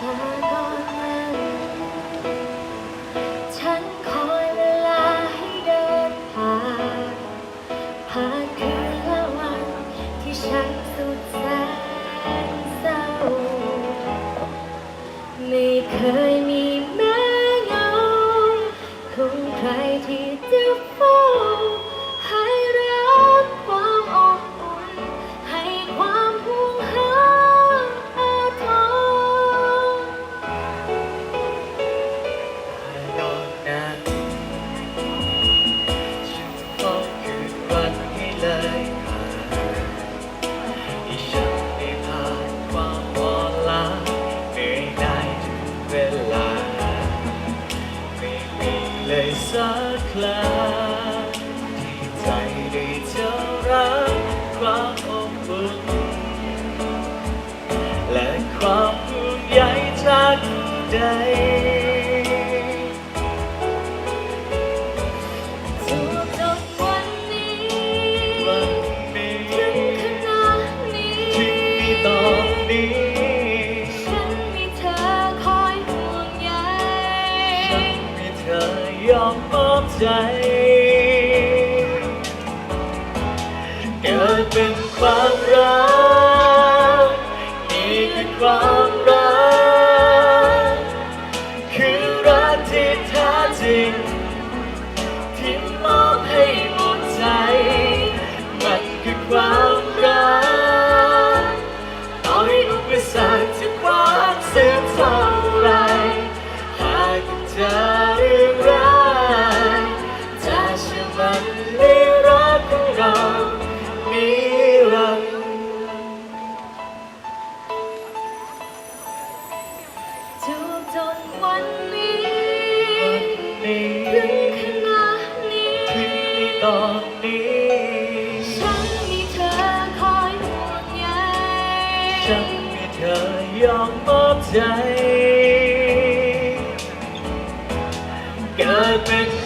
ให้เดินผ่านผ่านคืนละวันที่ฉันสุดแสนเศร้าไม่เคยมีแม้เงาของใครที่จะเฝ้า ได้ผ่านที่ฉันได้ผ่านความอ่อนล้าเหนื่อยได้ทุกเวลา ไม่มีเลยสักครั้งที่ใจได้เจอรักความอบอุ่นและความห่วงใยจากผู้ใด ยอมมอบใจ เกิดเป็นความรักนี่คือความ อกนี้ ฉันมีเธอคอยห่วงใยฉันมีเธอยอมมอบใจ เกิดเป็น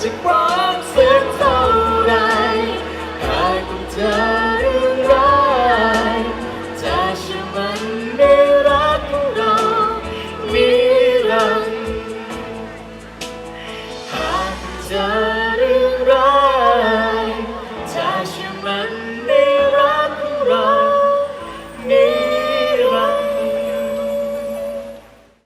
จะร้องเสียงเท่าไรหากเจอเรื่องร้ายจะเชื่อมันไม่รักของเรามีรันดร์หากเธอ